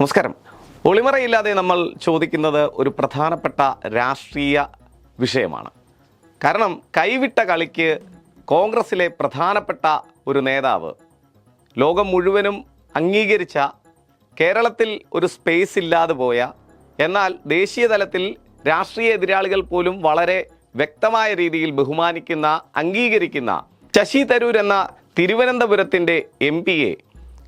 നമസ്കാരം. ഒളിമറയില്ലാതെ നമ്മൾ ചോദിക്കുന്നത് ഒരു പ്രധാനപ്പെട്ട രാഷ്ട്രീയ വിഷയമാണ്. കാരണം കൈവിട്ട കളിക്ക് കോൺഗ്രസിലെ പ്രധാനപ്പെട്ട ഒരു നേതാവ് ലോകം മുഴുവനും അംഗീകരിച്ച കേരളത്തിൽ ഒരു സ്പേസ് ഇല്ലാതെ പോയ എന്നാൽ ദേശീയ തലത്തിൽ രാഷ്ട്രീയ എതിരാളികൾ പോലും വളരെ വ്യക്തമായ രീതിയിൽ ബഹുമാനിക്കുന്ന അംഗീകരിക്കുന്ന ശശി തരൂർ എന്ന തിരുവനന്തപുരത്തിന്റെ എം പിയെ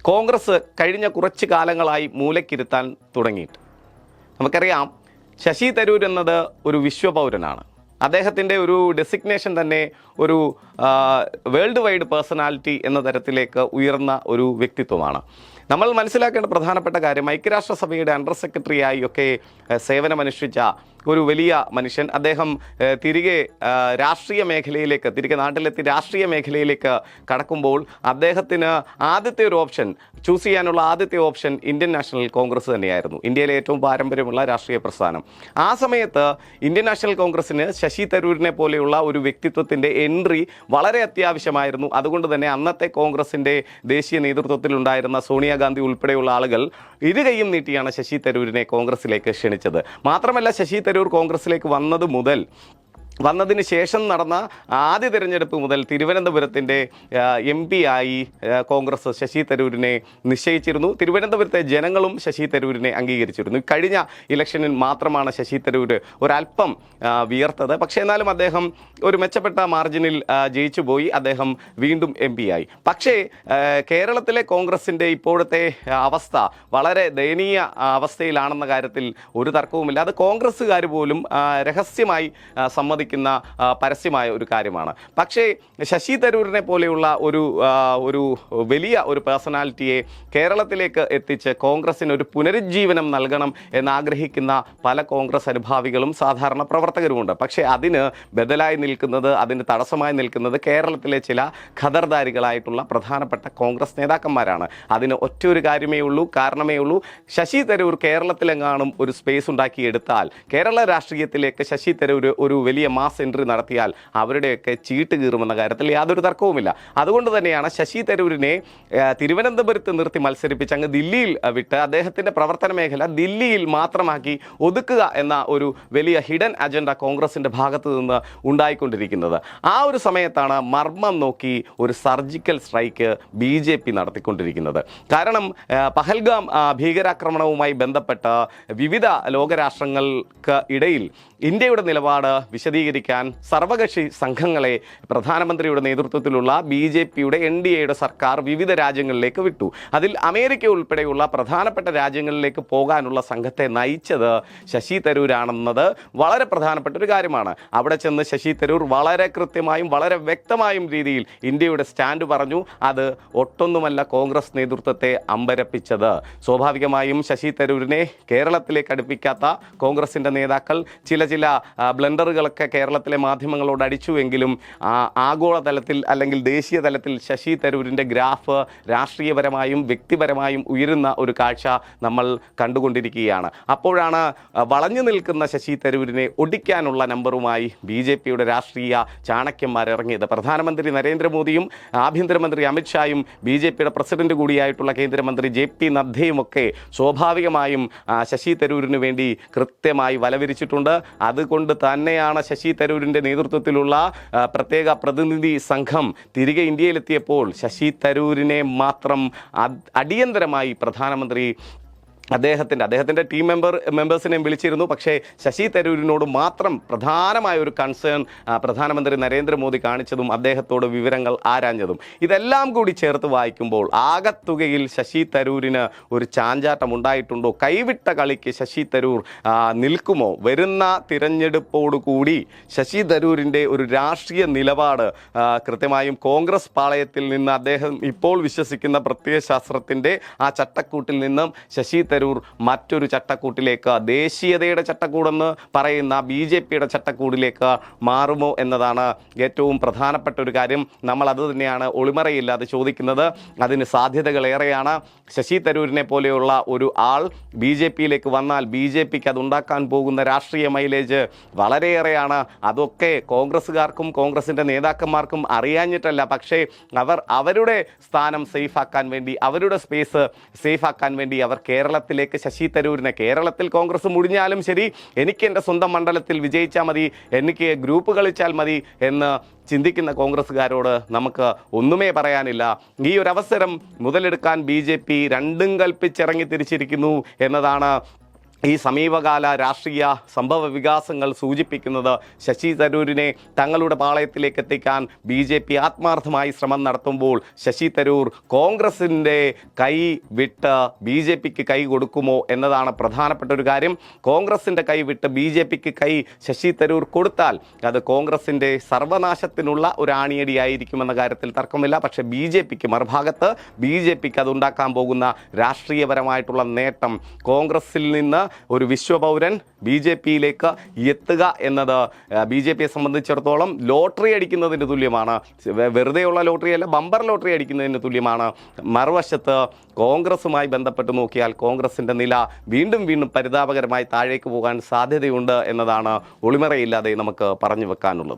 കോൺഗ്രസ് കഴിഞ്ഞ കുറച്ച് കാലങ്ങളായി മൂലക്കിരുത്താൻ തുടങ്ങിയിട്ട്. നമുക്കറിയാം ശശി തരൂർ എന്നത് ഒരു വിശ്വപൗരനാണ്. അദ്ദേഹത്തിന്റെ ഒരു ഡെസിഗ്നേഷൻ തന്നെ ഒരു വേൾഡ് വൈഡ് പേഴ്സണാലിറ്റി എന്ന തരത്തിലേക്ക് ഉയർന്ന ഒരു വ്യക്തിത്വമാണ്. നമ്മൾ മനസ്സിലാക്കേണ്ട പ്രധാനപ്പെട്ട കാര്യം ഐക്യരാഷ്ട്രസഭയുടെ അണ്ടർ സെക്രട്ടറിയായി ഒക്കെ സേവനമനുഷ്ഠിച്ച ഒരു വലിയ മനുഷ്യൻ. അദ്ദേഹം തിരികെ രാഷ്ട്രീയ മേഖലയിലേക്ക് തിരികെ നാട്ടിലെത്തി രാഷ്ട്രീയ മേഖലയിലേക്ക് കടക്കുമ്പോൾ അദ്ദേഹത്തിന് ആദ്യത്തെ ഒരു ഓപ്ഷൻ ചൂസ് ചെയ്യാനുള്ള ആദ്യത്തെ ഓപ്ഷൻ ഇന്ത്യൻ നാഷണൽ കോൺഗ്രസ് തന്നെയായിരുന്നു. ഇന്ത്യയിലെ ഏറ്റവും പാരമ്പര്യമുള്ള രാഷ്ട്രീയ പ്രസ്ഥാനം. ആ സമയത്ത് ഇന്ത്യൻ നാഷണൽ കോൺഗ്രസ്സിന് ശശി തരൂരിനെ പോലെയുള്ള ഒരു വ്യക്തിത്വത്തിന്റെ എൻട്രി വളരെ അത്യാവശ്യമായിരുന്നു. അതുകൊണ്ട് തന്നെ അന്നത്തെ കോൺഗ്രസിന്റെ ദേശീയ നേതൃത്വത്തിലുണ്ടായിരുന്ന സോണിയാഗാന്ധി ഉൾപ്പെടെയുള്ള ആളുകൾ ഇരുകയും നീട്ടിയാണ് ശശി തരൂരിനെ കോൺഗ്രസിലേക്ക് ക്ഷണിച്ചത്. മാത്രമല്ല ശശി തരൂർ കോൺഗ്രസിലേക്ക് വന്നത് മുതൽ വന്നതിന് ശേഷം നടന്ന ആദ്യ തിരഞ്ഞെടുപ്പ് മുതൽ തിരുവനന്തപുരത്തിന്റെ എം പി ആയി കോൺഗ്രസ് ശശി തരൂരിനെ നിശ്ചയിച്ചിരുന്നു. തിരുവനന്തപുരത്തെ ജനങ്ങളും ശശി തരൂരിനെ അംഗീകരിച്ചിരുന്നു. കഴിഞ്ഞ ഇലക്ഷനിൽ മാത്രമാണ് ശശി തരൂർ ഒരല്പം വിയർത്തത്. പക്ഷേ എന്നാലും അദ്ദേഹം ഒരു മെച്ചപ്പെട്ട മാർജിനിൽ ജയിച്ചു പോയി. അദ്ദേഹം വീണ്ടും എം പി ആയി. പക്ഷേ കേരളത്തിലെ കോൺഗ്രസിന്റെ ഇപ്പോഴത്തെ അവസ്ഥ വളരെ ദയനീയ അവസ്ഥയിലാണെന്ന കാര്യത്തിൽ ഒരു തർക്കവുമില്ല. അത് കോൺഗ്രസ്സുകാർ പോലും രഹസ്യമായി ആ, ആ, പരസ്യമായ ഒരു കാര്യമാണ്. പക്ഷേ ശശി തരൂരിനെ പോലെയുള്ള ഒരു ഒരു വലിയ ഒരു പേഴ്സണാലിറ്റിയെ കേരളത്തിലേക്ക് എത്തിച്ച് കോൺഗ്രസിന് ഒരു പുനരുജ്ജീവനം നൽകണം എന്നാഗ്രഹിക്കുന്ന പല കോൺഗ്രസ് അനുഭാവികളും സാധാരണ പ്രവർത്തകരുമുണ്ട്. പക്ഷേ അതിന് ബദലായി നിൽക്കുന്നത് അതിന് തടസ്സമായി നിൽക്കുന്നത് കേരളത്തിലെ ചില ഖദർദാരികളായിട്ടുള്ള പ്രധാനപ്പെട്ട കോൺഗ്രസ് നേതാക്കന്മാരാണ്. അതിന് ഒറ്റ ഒരു കാര്യമേ ഉള്ളൂ കാരണമേ ഉള്ളൂ ശശി തരൂർ കേരളത്തിലെങ്ങാനും ഒരു സ്പേസ് ഉണ്ടാക്കിയെടുത്താൽ കേരള രാഷ്ട്രീയത്തിലേക്ക് ശശി തരൂർ ഒരു വലിയ മാസ് എൻട്രി നടത്തിയാൽ അവരുടെയൊക്കെ ചീട്ട് കീറുമെന്ന കാര്യത്തിൽ യാതൊരു തർക്കവുമില്ല. അതുകൊണ്ട് തന്നെയാണ് ശശി തരൂരിനെ തിരുവനന്തപുരത്ത് നിർത്തി മത്സരിപ്പിച്ച് അങ്ങ് ദില്ലിയിൽ വിട്ട് അദ്ദേഹത്തിന്റെ പ്രവർത്തന മേഖല ദില്ലിയിൽ മാത്രമാക്കി ഒതുക്കുക എന്ന ഒരു വലിയ ഹിഡൻ അജണ്ട കോൺഗ്രസിന്റെ ഭാഗത്ത് നിന്ന് ഉണ്ടായിക്കൊണ്ടിരിക്കുന്നത്. ആ ഒരു സമയത്താണ് മർമ്മം നോക്കി ഒരു surgical strike B J P നടത്തിക്കൊണ്ടിരിക്കുന്നത്. കാരണം പഹൽഗാം ഭീകരാക്രമണവുമായി ബന്ധപ്പെട്ട് വിവിധ ലോകരാഷ്ട്രങ്ങൾക്ക് ഇടയിൽ ഇന്ത്യയുടെ നിലപാട് വിശദീകരിക്കാൻ സർവകക്ഷി സംഘങ്ങളെ പ്രധാനമന്ത്രിയുടെ നേതൃത്വത്തിലുള്ള ബി ജെ പിയുടെ എൻ ഡി എയുടെ സർക്കാർ വിവിധ രാജ്യങ്ങളിലേക്ക് വിട്ടു. അതിൽ അമേരിക്ക ഉൾപ്പെടെയുള്ള പ്രധാനപ്പെട്ട രാജ്യങ്ങളിലേക്ക് പോകാനുള്ള സംഘത്തെ നയിച്ചത് ശശി തരൂരാണെന്നത് വളരെ പ്രധാനപ്പെട്ട ഒരു കാര്യമാണ്. അവിടെ ചെന്ന് ശശി തരൂർ വളരെ കൃത്യമായും വളരെ വ്യക്തമായും രീതിയിൽ ഇന്ത്യയുടെ സ്റ്റാൻഡ് പറഞ്ഞു. അത് ഒട്ടൊന്നുമല്ല കോൺഗ്രസ് നേതൃത്വത്തെ അമ്പരപ്പിച്ചത്. സ്വാഭാവികമായും ശശി തരൂരിനെ കേരളത്തിലേക്ക് അടുപ്പിക്കാത്ത കോൺഗ്രസിന്റെ നേതാക്കൾ ചില ചില ബ്ലണ്ടറുകളൊക്കെ കേരളത്തിലെ മാധ്യമങ്ങളോട് അടിച്ചുവെങ്കിലും ആഗോളതലത്തിൽ അല്ലെങ്കിൽ ദേശീയ തലത്തിൽ ശശി തരൂരിന്റെ ഗ്രാഫ് രാഷ്ട്രീയപരമായും വ്യക്തിപരമായും ഉയരുന്ന ഒരു കാഴ്ച നമ്മൾ കണ്ടുകൊണ്ടിരിക്കുകയാണ്. അപ്പോഴാണ് വളഞ്ഞു നിൽക്കുന്ന ശശി തരൂരിനെ ഒടിക്കാനുള്ള നമ്പറുമായി ബി ജെ പിയുടെ രാഷ്ട്രീയ ചാണക്യന്മാർ ഇറങ്ങിയത്. പ്രധാനമന്ത്രി നരേന്ദ്രമോദിയും ആഭ്യന്തരമന്ത്രി അമിത്ഷായും ബി ജെ പിയുടെ പ്രസിഡന്റ് കൂടിയായിട്ടുള്ള കേന്ദ്രമന്ത്രി ജെ പി നദ്ദയുമൊക്കെ സ്വാഭാവികമായും ശശി തരൂരിന് വേണ്ടി കൃത്യമായി വലവിരിച്ചിട്ടുണ്ട്. അതുകൊണ്ട് തന്നെയാണ് ശശി തരൂരിന്റെ നേതൃത്വത്തിലുള്ള പ്രത്യേക പ്രതിനിധി സംഘം തിരികെ ഇന്ത്യയിലെത്തിയപ്പോൾ ശശി തരൂരിനെ മാത്രം അടിയന്തരമായി പ്രധാനമന്ത്രി അദ്ദേഹത്തിന്റെ അദ്ദേഹത്തിന്റെ ടീം മെമ്പർ മെമ്പേഴ്സിനെയും വിളിച്ചിരുന്നു. പക്ഷേ ശശി തരൂരിനോട് മാത്രം പ്രധാനമായ ഒരു കൺസേൺ പ്രധാനമന്ത്രി നരേന്ദ്രമോദി കാണിച്ചതും അദ്ദേഹത്തോട് വിവരങ്ങൾ ആരാഞ്ഞതും. ഇതെല്ലാം കൂടി ചേർത്ത് വായിക്കുമ്പോൾ ആകത്തുകയിൽ ശശി തരൂരിന് ഒരു ചാഞ്ചാട്ടം ഉണ്ടായിട്ടുണ്ടോ? കൈവിട്ട കളിക്ക് ശശി തരൂർ നിൽക്കുമോ? വരുന്ന തിരഞ്ഞെടുപ്പോടുകൂടി ശശി തരൂരിന്റെ ഒരു രാഷ്ട്രീയ നിലപാട് കൃത്യമായും കോൺഗ്രസ് പാളയത്തിൽ നിന്ന് അദ്ദേഹം ഇപ്പോൾ വിശ്വസിക്കുന്ന പ്രത്യയശാസ്ത്രത്തിന്റെ ആ ചട്ടക്കൂട്ടിൽ നിന്നും ശശി തരൂർ മറ്റൊരു ചട്ടക്കൂട്ടിലേക്ക് ദേശീയതയുടെ ചട്ടക്കൂടെന്ന് പറയുന്ന ബി ജെ പിയുടെ ചട്ടക്കൂടിലേക്ക് മാറുമോ എന്നതാണ് ഏറ്റവും പ്രധാനപ്പെട്ട ഒരു കാര്യം. നമ്മൾ അത് തന്നെയാണ് ഒളിമറയില്ലാതെ ചോദിക്കുന്നത്. അതിന് സാധ്യതകളേറെയാണ് ശശി തരൂരിനെ പോലെയുള്ള ഒരു ആൾ ബി ജെ പിയിലേക്ക് വന്നാൽ ബി ജെ പിക്ക് അതുണ്ടാക്കാൻ പോകുന്ന രാഷ്ട്രീയ മൈലേജ് വളരെയേറെയാണ്. അതൊക്കെ കോൺഗ്രസ്സുകാർക്കും കോൺഗ്രസിന്റെ നേതാക്കന്മാർക്കും അറിയാഞ്ഞിട്ടല്ല. പക്ഷേ അവർ അവരുടെ സ്ഥാനം സേഫാക്കാൻ വേണ്ടി അവരുടെ സ്പേസ് സേഫാക്കാൻ വേണ്ടി അവർ കേരളത്തിൽ കേരളത്തിലേക്ക് ശശി തരൂരിനെ കേരളത്തിൽ കോൺഗ്രസ് മുടിഞ്ഞാലും ശരി എനിക്ക് എന്റെ സ്വന്തം മണ്ഡലത്തിൽ വിജയിച്ചാൽ മതി എനിക്ക് ഗ്രൂപ്പ് കളിച്ചാൽ മതി എന്ന് ചിന്തിക്കുന്ന കോൺഗ്രസ്സുകാരോട് നമുക്ക് ഒന്നുമേ പറയാനില്ല. ഈ ഒരു അവസരം മുതലെടുക്കാൻ ബി ജെ പി രണ്ടും കൽപ്പിച്ചിറങ്ങി തിരിച്ചിരിക്കുന്നു എന്നതാണ് ഈ സമീപകാല രാഷ്ട്രീയ സംഭവ വികാസങ്ങൾ സൂചിപ്പിക്കുന്നത് ശശി തരൂരിനെ തങ്ങളുടെ പാളയത്തിലേക്ക് എത്തിക്കാൻ ബി ജെ പി ആത്മാർത്ഥമായി ശ്രമം നടത്തുമ്പോൾ ശശി തരൂർ കോൺഗ്രസിന്റെ കൈ വിട്ട് ബി ജെ പിക്ക് കൈ കൊടുക്കുമോ എന്നതാണ് പ്രധാനപ്പെട്ട ഒരു കാര്യം. കോൺഗ്രസിന്റെ കൈ വിട്ട് ബി ജെ പിക്ക് കൈ ശശി തരൂർ കൊടുത്താൽ അത് കോൺഗ്രസിന്റെ സർവനാശത്തിനുള്ള ഒരു ആണിയടിയായിരിക്കുമെന്ന കാര്യത്തിൽ തർക്കമില്ല. പക്ഷേ ബി ജെ പിക്ക് മറുഭാഗത്ത് ബി ജെ പിക്ക് അതുണ്ടാക്കാൻ പോകുന്ന രാഷ്ട്രീയപരമായിട്ടുള്ള നേട്ടം കോൺഗ്രസിൽ നിന്ന് ഒരു വിശ്വപൗരൻ ബി ജെ പിയിലേക്ക് എത്തുക എന്നത് ബി ജെ പിയെ സംബന്ധിച്ചിടത്തോളം ലോട്ടറി അടിക്കുന്നതിന് തുല്യമാണ്. വെറുതെയുള്ള ലോട്ടറി അല്ല ബമ്പർ ലോട്ടറി അടിക്കുന്നതിന് തുല്യമാണ്. മറുവശത്ത് കോൺഗ്രസുമായി ബന്ധപ്പെട്ട് നോക്കിയാൽ കോൺഗ്രസിന്റെ നില വീണ്ടും വീണ്ടും പരിതാപകരമായി താഴേക്ക് പോകാൻ സാധ്യതയുണ്ട് എന്നതാണ് ഒളിമറയില്ലാതെ നമുക്ക് പറഞ്ഞു വെക്കാനുള്ളത്.